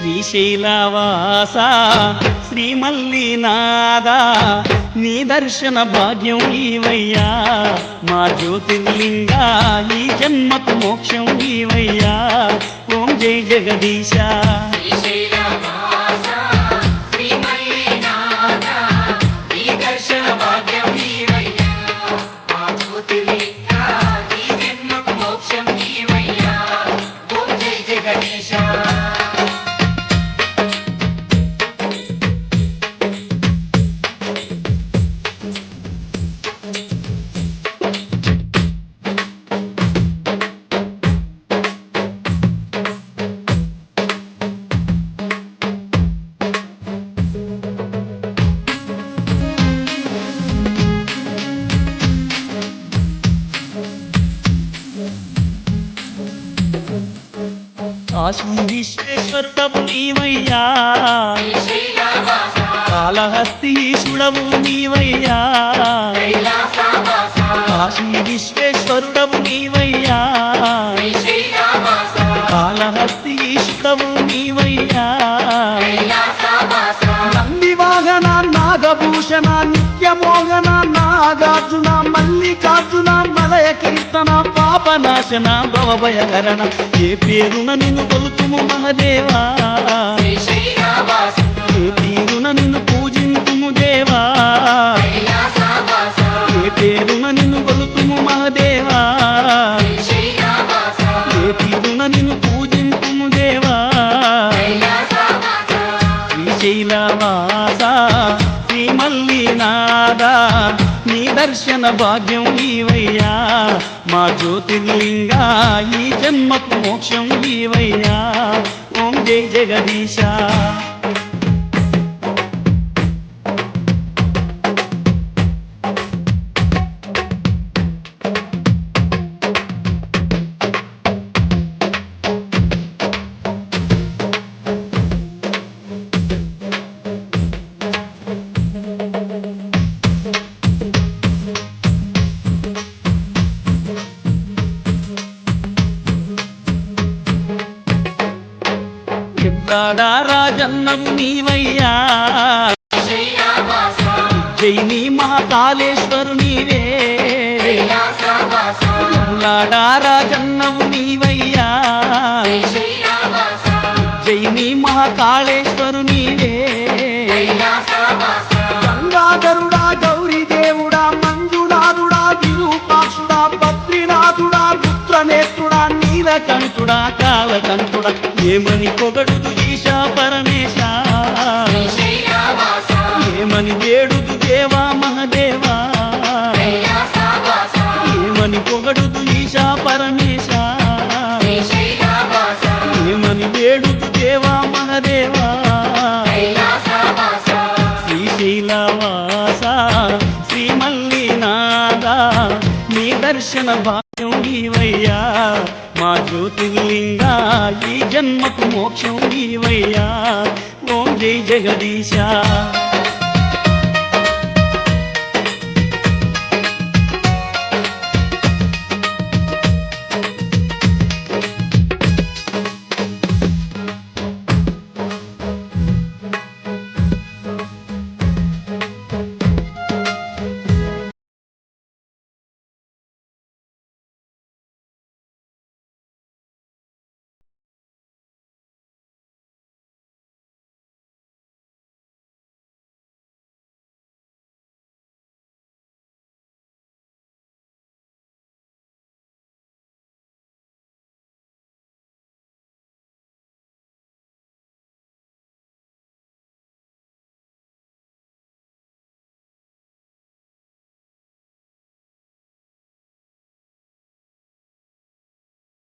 శ్రీశైలవాస శ్రీమల్లినాథ నీ దర్శన భాగ్యం ఈవయ్యా మా జ్యోతిర్లింగ ఈ జన్మకు మోక్షం ఈవయ్యా ఓం జై జగదీశ. కాశీ విశ్వేశ్వరుడవు నీవయ్యా. శ్రీశైలవాస కాళహస్తీశుడవు నీవయ్యా. కైలాసవాస కాశీ విశ్వేశ్వరుడవు నీవయ్యా. శ్రీశైలవాస కాళహస్తీశుడవు నీవయ్యా. కైలాసవాస నాగభూషణ నిత్యమోహన నాగార్జున మల్లికార్జున మలయ కీర్తన పాపనాశన భవభయహరణ ఏ పేరున నిన్ను కొలుతుము మహదేవా? ఏ తీరున నిన్ను పూజింతుము దేవా? ఏ పేరున నిన్ను కొలుతుము మహదేవా? ఏ తీరున నిన్ను పూజింతుము దేవా? శ్రీశైలవాస శ్రీమల్లినాథ దర్శన భాగ్యం ఈవయ్యా మా జ్యోతిర్లింగా ఈ జన్మకు మోక్షం ఈవయ్యా ఓం జై జగదీశా. ఎక్కడా రాజన్నం నీవయ్యా? జై నీ మహాకాళేశ్వరు నీవే. కైలాసవాస లాడా రాజన్నవు నీవయ్యా? జై నీ మహాకాళేశ్వరు పుత్రనేత్రుడా నీలకంఠుడా కాలకంఠుడా ఏమని పొగడుదు ఈశా పరమేశ? ఏమని వేడుదు దేవా మహదేవా? ఏమని పొగడుదు ఈశా పరమేశ? ఏమని వేడుదు దేవా మహదేవా? శ్రీశైలవాస శ్రీమల్లినాథ నీ దర్శన భాగ్యం జ్యోతిర్లింగ ఈ జన్మకు మోక్షం నీవయ్యా. ఓం జై జగదీశా.